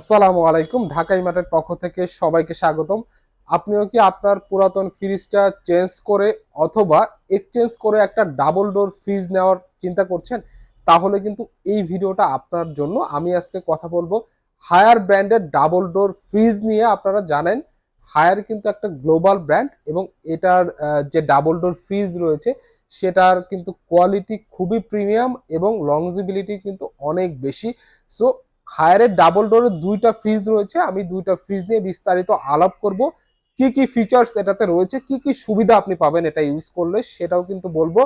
আসসালামু আলাইকুম ঢাকাই মাঠের পক্ষ থেকে সবাইকে স্বাগতম। আপনিও কি আপনার পুরাতন ফ্রিজটা চেঞ্জ করে অথবা এক্সচেঞ্জ করে একটা ডাবল ডোর ফ্রিজ নেওয়ার চিন্তা করছেন? তাহলে কিন্তু এই ভিডিওটা আপনার জন্য। আমি আজকে কথা বলব হায়ার ব্র্যান্ডের ডাবল ডোর ফ্রিজ নিয়ে। আপনারা জানেন, হায়ার কিন্তু একটা গ্লোবাল ব্র্যান্ড এবং এটার যে ডাবল ডোর ফ্রিজ রয়েছে, সেটার কিন্তু কোয়ালিটি খুবই প্রিমিয়াম এবং লংজিবিলিটি কিন্তু অনেক বেশি। সো হায়ারের ডাবল ডোরের দুইটা ফ্রিজ রয়েছে। আমি দুইটা ফ্রিজ নিয়ে বিস্তারিত আলাপ করব। কি কি ফিচার্স এটাতে রয়েছে? কি কি সুবিধা আপনি পাবেন এটা ইউজ করলে? সেটাও কিন্তু বলব।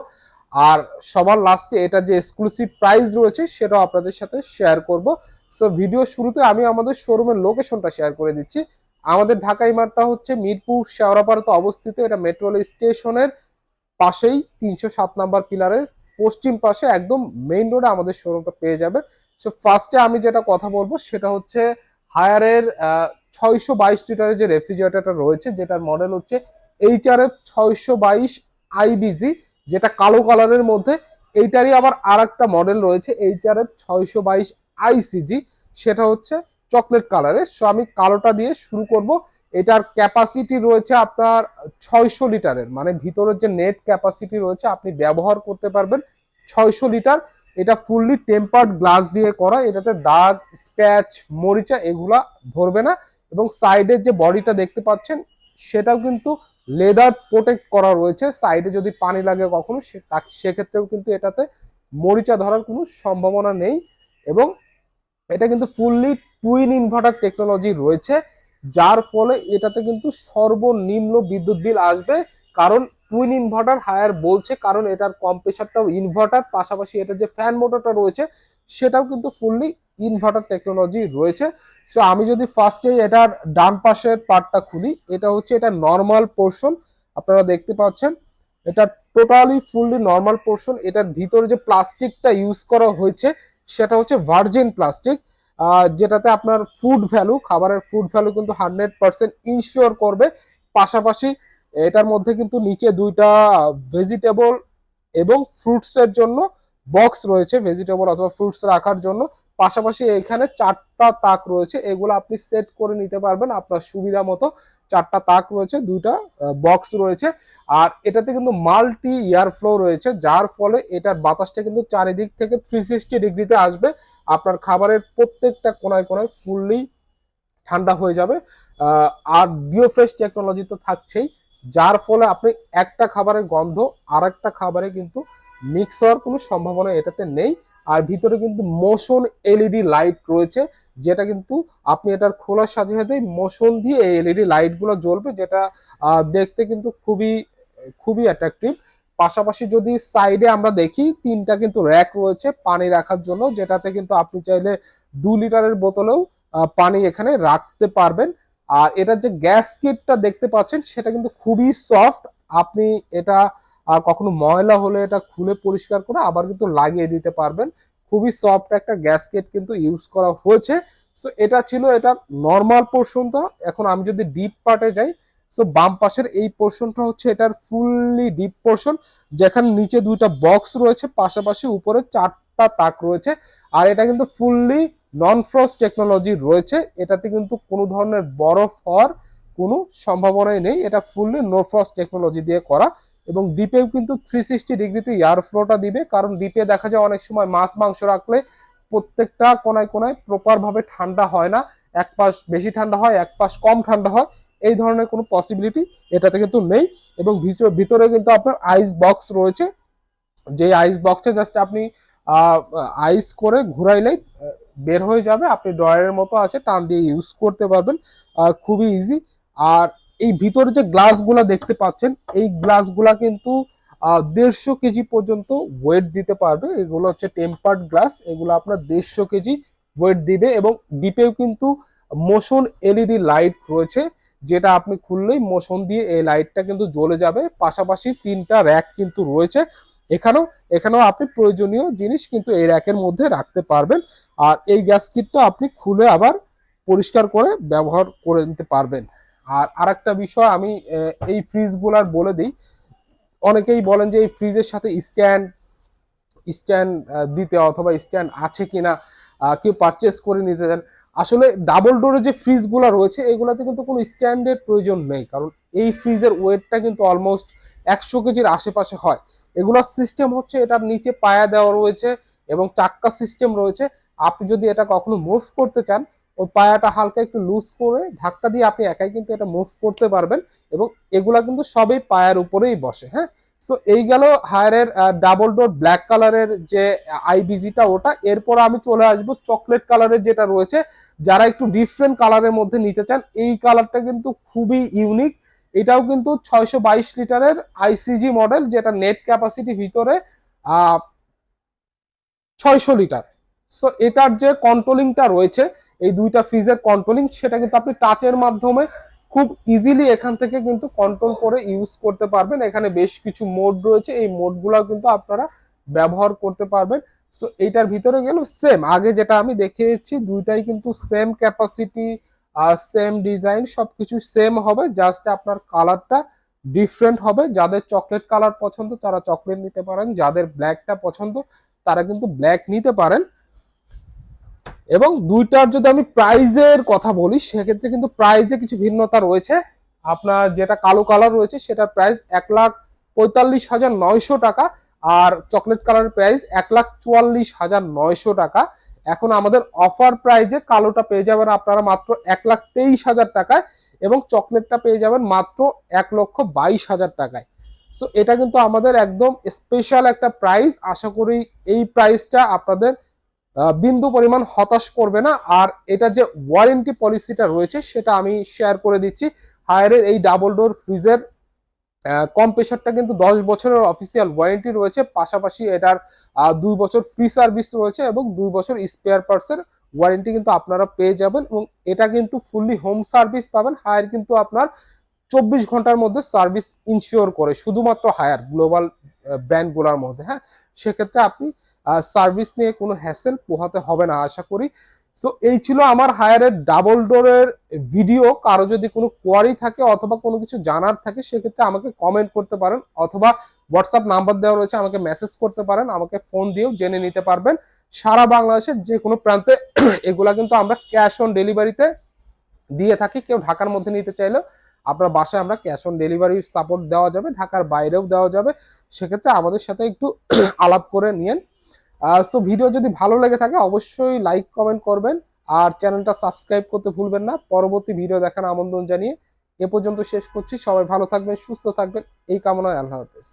আর সবার লাস্টে এটা যে এক্সক্লুসিভ প্রাইস রয়েছে, সেটাও আপনাদের সাথে শেয়ার করব। সো ভিডিও শুরুতে আমি আমাদের শোরুমের লোকেশনটা শেয়ার করে দিচ্ছি। আমাদের ঢাকা ইমারটা হচ্ছে মিরপুর, শেওড়াপাড়াতে অবস্থিত। এটা মেট্রো স্টেশনের পাশেই তিনশো সাত নাম্বার পিলারের পশ্চিম পাশে একদম মেইন রোডে আমাদের শোরুমটা পেয়ে যাবে সো ফার্স্টে আমি যেটা কথা বলব সেটা হচ্ছে হায়ারের ছয়শো বাইশ লিটারের যে রেফ্রিজারেটরটা রয়েছে, যেটার মডেল হচ্ছে এইচ আর এফ ছয়শো বাইশ আইবিজি যেটা কালো কালারের মধ্যে। এইটারই আবার আর একটা মডেল রয়েছে এইচ আর এফ ছয়শো বাইশ আইসিজি সেটা হচ্ছে চকলেট কালারের সো আমি কালোটা দিয়ে শুরু করব। এটার ক্যাপাসিটি রয়েছে আপনার ছয়শো লিটারের মানে ভিতরের যে নেট ক্যাপাসিটি রয়েছে, আপনি ব্যবহার করতে পারবেন ছয়শো লিটার। এটা ফুললি টেম্পার্ড গ্লাস দিয়ে করা, এটাতে দাগ স্ক্র্যাচ মরিচা এগুলা ধরবে না এবং সাইডের যে বডিটা দেখতে পাচ্ছেন, সেটাও কিন্তু লেদার প্রোটেক্ট করা রয়েছে। সাইডে যদি পানি লাগে কখনো সেক্ষেত্রেও কিন্তু এটাতে মরিচা ধরার কোনো সম্ভাবনা নেই এবং এটা কিন্তু ফুললি টুইন ইনভার্টার টেকনোলজি রয়েছে, যার ফলে এটাতে কিন্তু সর্বনিম্ন বিদ্যুৎ বিল আসবে। কারণ টুইন ইনভার্টার হায়ার বলছে, কারণ এটার কম্প্রেসারটাও ইনভার্টার পাশাপাশি এটা যে ফ্যান মোটরটা রয়েছে, সেটাও কিন্তু ফুললি ইনভার্টার টেকনোলজি রয়েছে। সো আমি যদি ফার্স্টে এটার ডান পাশের পার্টটা খুলি, এটা হচ্ছে এটা নর্মাল পোর্শন আপনারা দেখতে পাচ্ছেন, এটা টোটালি ফুললি নর্মাল পোর্শন এটার ভিতরে যে প্লাস্টিকটা ইউজ করা হয়েছে, সেটা হচ্ছে ভার্জিন প্লাস্টিক যেটাতে আপনার ফুড ভ্যালু খাবারের ফুড ভ্যালু কিন্তু হান্ড্রেড পার্সেন্ট ইনশিওর করবে। পাশাপাশি এটার মধ্যে কিন্তু নিচে দুইটা ভেজিটেবল এবং ফ্রুটসের জন্য বক্স রয়েছে ভেজিটেবল অথবা ফ্রুটস রাখার জন্য। পাশাপাশি এখানে চারটা তাক রয়েছে, এগুলো আপনি সেট করে নিতে পারবেন, আপনার সুবিধা মতো। চারটা তাক রয়েছে, দুইটা বক্স রয়েছে। আর এটাতে কিন্তু মাল্টি এয়ার ফ্লো রয়েছে, যার ফলে এটার বাতাসটা কিন্তু চারিদিক থেকে থ্রি সিক্সটি ডিগ্রিতে আসবে। আপনার খাবারের প্রত্যেকটা কোনায় কোনায় ফুললি ঠান্ডা হয়ে যাবে। আর বিওফ্রেশ টেকনোলজি তো থাকছেই। যার ফলে আপনি একটা খাবারের গন্ধ আর একটা খাবারে কিন্তু মিক্স হওয়ার কোনো সম্ভাবনা এটাতে নেই। আর ভিতরে কিন্তু মোশন এলইডি লাইট রয়েছে, যেটা কিন্তু আপনি এটার খোলার সাথে সাথে মোশন দিয়ে এই এলইডি লাইটগুলো জ্বলবে, যেটা দেখতে কিন্তু খুবই খুবই অ্যাট্রাকটিভ পাশাপাশি যদি সাইডে আমরা দেখি, তিনটা কিন্তু র্যাক রয়েছে পানি রাখার জন্য, যেটাতে কিন্তু আপনি চাইলে দু লিটারের বোতলেও পানি এখানে রাখতে পারবেন। আর এটার যে গ্যাস কিটটা দেখতে পাচ্ছেন, সেটা কিন্তু খুবই সফট। আপনি এটা কখনো ময়লা হলে এটা খুলে পরিষ্কার করে আবার কিন্তু লাগিয়ে দিতে পারবেন। খুবই সফট একটা গ্যাস কিট কিন্তু ইউজ করা হয়েছে। সো, এটা ছিল এটা নর্মাল পোর্শনটা। এখন আমি যদি ডিপ পার্টে যাই, সো, বাম পাশের এই পোর্শনটা হচ্ছে এটার ফুললি ডিপ পোর্শন, যেখানে নিচে দুইটা বক্স রয়েছে, পাশাপাশি উপরে চারটা তাক রয়েছে। আর এটা কিন্তু ফুললি নন ফ্রস্ট টেকনোলজি রয়েছে, এটাতে কিন্তু কোনো ধরনের বরফ হওয়ার কোনো সম্ভাবনাই নেই। এটা ফুললি নো ফ্রস্ট টেকনোলজি দিয়ে করা এবং ডিপেও কিন্তু থ্রি সিক্সটি ডিগ্রিতে এয়ার ফ্লোটা দিবে, কারণ ডিপে দেখা যায় অনেক সময় মাছ মাংস রাখলে প্রত্যেকটা কোনায় কোনায় প্রপার ভাবে ঠান্ডা হয় না, এক পাশ বেশি ঠান্ডা হয়, এক পাশ কম ঠান্ডা হয়, এই ধরনের কোনো পসিবিলিটি এটাতে কিন্তু নেই এবং ভিতরে কিন্তু আপনার আইস বক্স রয়েছে। যে আইস বক্সটা জাস্ট আপনি আইস করে ঘুরাইলেই বের হয়ে যাবে। আপনি ড্রয়ারের মতো আছে, টান দিয়ে ইউজ করতে পারবেন। খুবই ইজি আর এই ভিতরে যে গ্লাসগুলা দেখতে পাচ্ছেন, এই গ্লাসগুলা কিন্তু দেড়শো কেজি পর্যন্ত ওয়েট দিতে পারবে। এগুলো হচ্ছে টেম্পার্ড গ্লাস এগুলো আপনার দেড়শো কেজি ওয়েট দিবে এবং ডিপেও কিন্তু মোশন এলইডি লাইট রয়েছে, যেটা আপনি খুললেই মোশন দিয়ে এই লাইটটা কিন্তু জ্বলে যাবে। পাশাপাশি তিনটা র্যাক কিন্তু রয়েছে। এখানেও এখানেও আপনি প্রয়োজনীয় জিনিস কিন্তু এই র্যাকের মধ্যে রাখতে পারবেন। আর এই গ্যাস কিটটা আপনি খুলে আবার পরিষ্কার করে ব্যবহার করে নিতে পারবেন। আর আরেকটা বিষয় আমি এই ফ্রিজগুলার বলে দিই। অনেকেই বলেন যে এই ফ্রিজের সাথে স্ট্যান্ড স্ট্যান্ড দিতে অথবা স্ট্যান্ড আছে কিনা আহ, কেউ পারচেস করে নিতে দেন আসলে ডাবল ডোরের যে ফ্রিজগুলো রয়েছে এগুলোতে কিন্তু কোনো স্ট্যান্ডের প্রয়োজন নেই। কারণ এই ফ্রিজের ওয়েটটা কিন্তু অলমোস্ট একশো কেজির আশেপাশে হয়। এগুলোর সিস্টেম হচ্ছে এটার নিচে পায়া দেওয়া রয়েছে এবং চাক্কা সিস্টেম রয়েছে। আপনি যদি এটা কখনো মুভ করতে চান, ওই পায়াটা হালকা একটু লুজ করে ধাক্কা দিয়ে আপনি একাই কিন্তু এটা মুভ করতে পারবেন এবং এগুলা কিন্তু সবই পায়ার উপরেই বসে হ্যাঁ? সো এই গেল হায়ারের ডাবল ডোর ব্ল্যাক কালারের যে আইবিজিটা ওটা। এরপর আমি চলে আসব চকলেট কালারের যেটা রয়েছে। যারা একটু ডিফারেন্ট কালারের মধ্যে নিতে চান, এই কালারটা কিন্তু খুবই ইউনিক এটাও কিন্তু ছয়শো বাইশ লিটারের আইসিজি মডেল যেটা নেট ক্যাপাসিটি ভিতরে ছয়শো লিটার। সো এটার যে কন্ট্রোলিংটা রয়েছে, এই দুইটা ফ্রিজের কন্ট্রোলিং সেটা কিন্তু আপনি টাচের মাধ্যমে খুব ইজিলি এখান থেকে কিন্তু কন্ট্রোল করে ইউজ করতে পারবেন। এখানে বেশ কিছু মোড রয়েছে, এই মোডগুলো কিন্তু আপনারা ব্যবহার করতে পারবেন। সো এইটার ভিতরে গেল সেম আগে যেটা আমি দেখিয়েছি, দুইটাই কিন্তু সেম ক্যাপাসিটি আর সেম ডিজাইন সবকিছু সেম হবে জাস্ট আপনার কালারটা ডিফারেন্ট হবে। যাদের চকলেট কালার পছন্দ, তারা চকলেট নিতে পারেন। যাদের ব্ল্যাকটা পছন্দ, তারা কিন্তু ব্ল্যাক নিতে পারেন। এবং দুইটার যদি আমি প্রাইজের কথা বলি, সেক্ষেত্রে কিন্তু প্রাইজে কিছু ভিন্নতা রয়েছে। আপনার যেটা কালো কালার রয়েছে, সেটার প্রাইস এক লাখ পঁয়তাল্লিশ হাজার নয়শো টাকা। আর চকলেট কালারের প্রাইস এক লাখ চুয়াল্লিশ হাজার নয়শো টাকা। এখন আমাদের অফার প্রাইজে কালোটা পেয়ে যাবেন আপনারা মাত্র এক লাখ তেইশ হাজার টাকায় এবং চকলেটটা পেয়ে যাবেন মাত্র এক লক্ষ বাইশ হাজার টাকায়। সো এটা কিন্তু আমাদের একদম স্পেশাল একটা প্রাইস আশা করি এই প্রাইসটা আপনাদের বিন্দু পরিমাণ হতাশ করবে না। আর এটা যে ওয়ারেন্টি পলিসিটা রয়েছে, সেটা আমি শেয়ার করে দিচ্ছি। হায়ারের এই ডাবল ডোর ফ্রিজের কম্প্রেসারটা কিন্তু দশ বছরের অফিসিয়াল ওয়ারেন্টি রয়েছে। পাশাপাশি এটার দুই বছর ফ্রি সার্ভিস রয়েছে এবং দুই বছর স্পেয়ার পার্টসের ওয়ারেন্টি কিন্তু আপনারা পেয়ে যাবেন এবং এটা কিন্তু ফুললি হোম সার্ভিস পাবেন। হায়ার কিন্তু আপনার চব্বিশ ঘণ্টার মধ্যে সার্ভিস ইনশিওর করে, শুধুমাত্র হায়ার গ্লোবাল ব্র্যান্ডগুলোর মধ্যে হ্যাঁ? সেক্ষেত্রে আপনি সার্ভিস নিয়ে কোনো হ্যাসেল পোহাতে হবে না। আশা করি সো এই ছিল আমার হায়ারের ডাবল ডোরের ভিডিও কারও যদি কোনো কোয়ারি থাকে অথবা কোনো কিছু জানার থাকে, সেক্ষেত্রে আমাকে কমেন্ট করতে পারেন অথবা হোয়াটসঅ্যাপ নাম্বার দেওয়া রয়েছে, আমাকে মেসেজ করতে পারেন, আমাকে ফোন দিয়েও জেনে নিতে পারবেন। সারা বাংলাদেশের যে কোনো প্রান্তে এগুলা কিন্তু আমরা ক্যাশ অন ডেলিভারিতে দিয়ে থাকি। কেউ ঢাকার মধ্যে নিতে চাইলেও আপনার বাসায় আমরা ক্যাশ অন ডেলিভারি সাপোর্ট দেওয়া যাবে, ঢাকার বাইরেও দেওয়া যাবে। সেক্ষেত্রে আমাদের সাথে একটু আলাপ করে নিয়েন। সো ভিডিও যদি ভালো লেগে থাকে, অবশ্যই লাইক কমেন্ট করবেন। আর চ্যানেলটা সাবস্ক্রাইব করতে ভুলবেন না। পরবর্তী ভিডিও দেখার আমন্ত্রণ জানিয়ে এ পর্যন্ত শেষ করছি। সবাই ভালো থাকবেন, সুস্থ থাকবেন। এই কামনায় আল্লাহ হাফেজ।